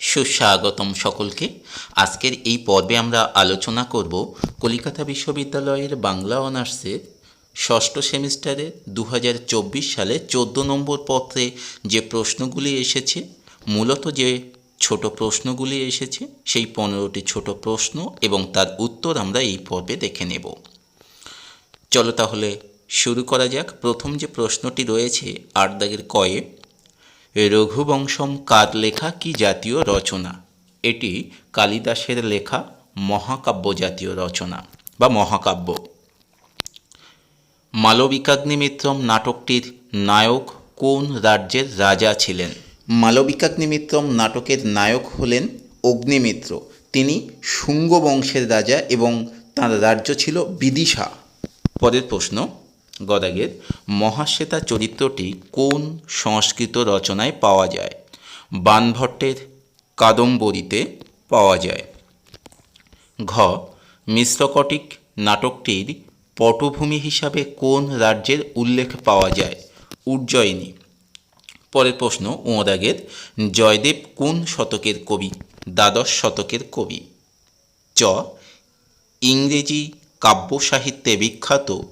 সুস্বাগতম সকলকে। আজকের এই পর্বে আমরা আলোচনা করব কলিকাতা বিশ্ববিদ্যালয়ের বাংলা অনার্সের ষষ্ঠ সেমিস্টারে দু হাজার চব্বিশ সালে চোদ্দ নম্বর পত্রে যে প্রশ্নগুলি এসেছে, মূলত যে ছোট প্রশ্নগুলি এসেছে, সেই পনেরোটি ছোট প্রশ্ন এবং তার উত্তর আমরা এই পর্বে দেখে নেব। চলো তাহলে শুরু করা যাক। প্রথম যে প্রশ্নটি রয়েছে, আট দাগের কয়ে রঘুবংশম কার লেখা কি জাতীয় রচনা? এটি কালিদাসের লেখা মহাকাব্য জাতীয় রচনা বা মহাকাব্য। মালবিকাগ্নিমিত্রম নাটকটির নায়ক কোন রাজ্যের রাজা ছিলেন? মালবিকাগ্নিমিত্রম নাটকের নায়ক হলেন অগ্নিমিত্র। তিনি শুঙ্গ বংশের রাজা এবং তার রাজ্য ছিল বিদিশা। পরের প্রশ্ন গদাগের মহাশ্বেতা চরিত্রটি কোন সংস্কৃত রচনায় পাওয়া যায়? বানভট্টের কাদম্বরীতে পাওয়া যায়। ঘ. মিশ্রকটিক নাটকটির পটভূমি হিসাবে কোন রাজ্যের উল্লেখ পাওয়া যায়? উজ্জয়িনী। পরের প্রশ্ন ওঁদাগের জয়দেব কোন শতকের কবি? দ্বাদশ শতকের কবি। চ. ইংরেজি কাব্য সাহিত্যে বিখ্যাত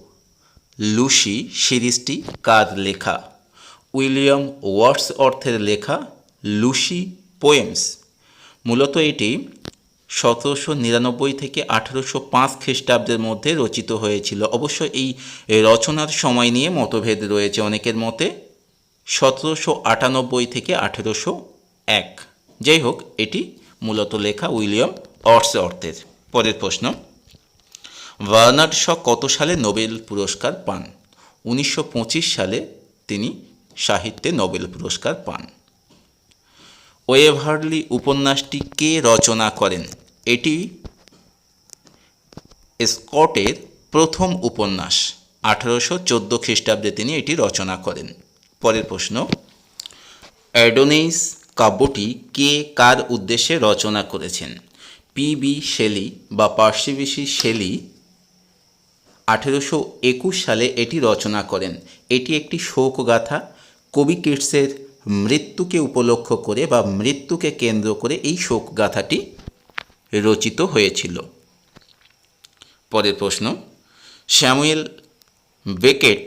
লুসি সিরিজটি কার লেখা? উইলিয়াম ওয়ার্ডস অর্থের লেখা লুসি পোয়েমস। মূলত এটি সতেরোশো নিরানব্বই থেকে আঠেরোশো পাঁচ খ্রিস্টাব্দের মধ্যে রচিত হয়েছিল। অবশ্য এই রচনার সময় নিয়ে মতভেদ রয়েছে অনেকের মতে। সতেরোশো আটানব্বই থেকে আঠেরোশো এক। যাই হোক, এটি মূলত লেখা উইলিয়াম অর্স অর্থের। পরের প্রশ্ন। বার্নার্ড শ কত সালে নোবেল পুরস্কার পান? উনিশশো পঁচিশ সালে তিনি সাহিত্যে নোবেল পুরস্কার পান। ওয়েভারলি উপন্যাসটি কে রচনা করেন? এটি স্কটের প্রথম উপন্যাস। আঠারোশো চোদ্দ খ্রিস্টাব্দে তিনি এটি রচনা করেন। পরের প্রশ্ন অ্যাডোনেইস কাব্যটি কে কার উদ্দেশ্যে রচনা করেছেন? পি বি শেলি বা পার্সিবিসি শেলি আঠেরোশো একুশ সালে এটি রচনা করেন। এটি একটি শোকগাথা। কবি কিটসের মৃত্যুকে উপলক্ষ করে বা মৃত্যুকে কেন্দ্র করে এই শোকগাথাটি রচিত হয়েছিল। পরের প্রশ্ন, স্যামুয়েল বেকেট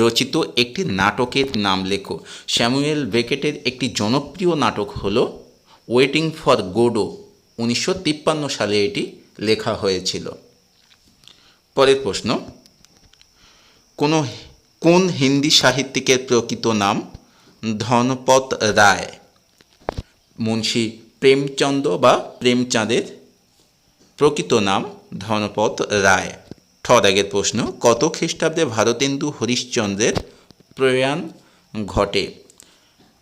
রচিত একটি নাটকের নাম লেখো। স্যামুয়েল বেকেটের একটি জনপ্রিয় নাটক হল ওয়েটিং ফর গোডো। উনিশশো তিপ্পান্ন সালে এটি লেখা হয়েছিল। পরের প্রশ্ন, কোনো, কোন হিন্দি সাহিত্যিকের প্রকৃত নাম ধনপত রায়? মুন্সী প্রেমচন্দ বা প্রেমচাঁদের প্রকৃত নাম ধনপত রায়। ঠ দাগের প্রশ্ন, কত খ্রিস্টাব্দে ভারতেন্দু হরিশ্চন্দ্রের প্রয়াণ ঘটে?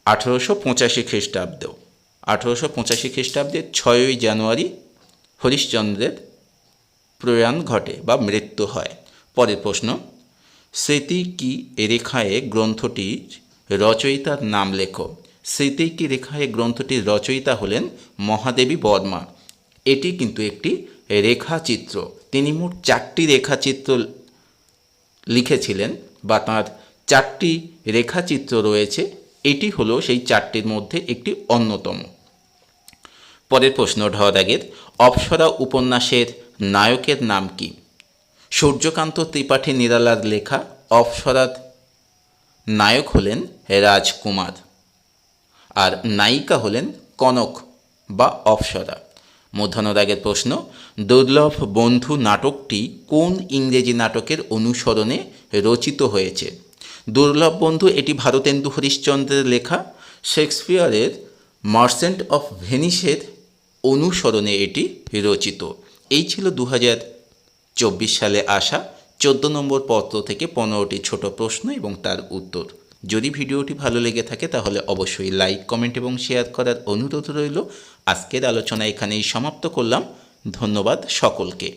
আঠেরোশো পঁচাশি খ্রিস্টাব্দ। আঠেরোশো পঁচাশি খ্রিস্টাব্দের ছয়ই জানুয়ারি হরিশ্চন্দ্রের প্রয়াণ ঘটে বা মৃত্যু হয়। পরের প্রশ্ন, স্মৃতি কি রেখায় গ্রন্থটির রচয়িতার নাম লেখো? স্মৃতি কি রেখায় গ্রন্থটির রচয়িতা হলেন মহাদেবী বর্মা। এটি কিন্তু একটি রেখাচিত্র। তিনি মোট চারটি রেখাচিত্র লিখেছিলেন বা তাঁর চারটি রেখাচিত্র রয়েছে। এটি হলো সেই চারটির মধ্যে একটি অন্যতম। পরের প্রশ্ন ঢদাগের অপ্সরা উপন্যাসের নায়কের নাম কি? সূর্যকান্ত ত্রিপাঠী নিরালার লেখা অপ্সরার নায়ক হলেন রাজকুমার আর নায়িকা হলেন কনক বা অপ্সরা। মধ্যাহ্নদাগের প্রশ্ন, দুর্লভ বন্ধু নাটকটি কোন ইংরেজি নাটকের অনুসরণে রচিত হয়েছে? দুর্লভ বন্ধু এটি ভারতেন্দু হরিশ্চন্দ্রের লেখা। শেক্সপিয়ারের মার্চেন্ট অফ ভেনিসের অনুসরণে এটি রচিত। এই ছিল দু চব্বিশ সালে আসা চোদ্দ নম্বর পত্র থেকে পনেরোটি ছোট প্রশ্ন এবং তার উত্তর। যদি ভিডিওটি ভালো লেগে থাকে তাহলে অবশ্যই লাইক, কমেন্ট এবং শেয়ার করার অনুরোধ রইল। আজকের আলোচনা এখানেই সমাপ্ত করলাম। ধন্যবাদ সকলকে।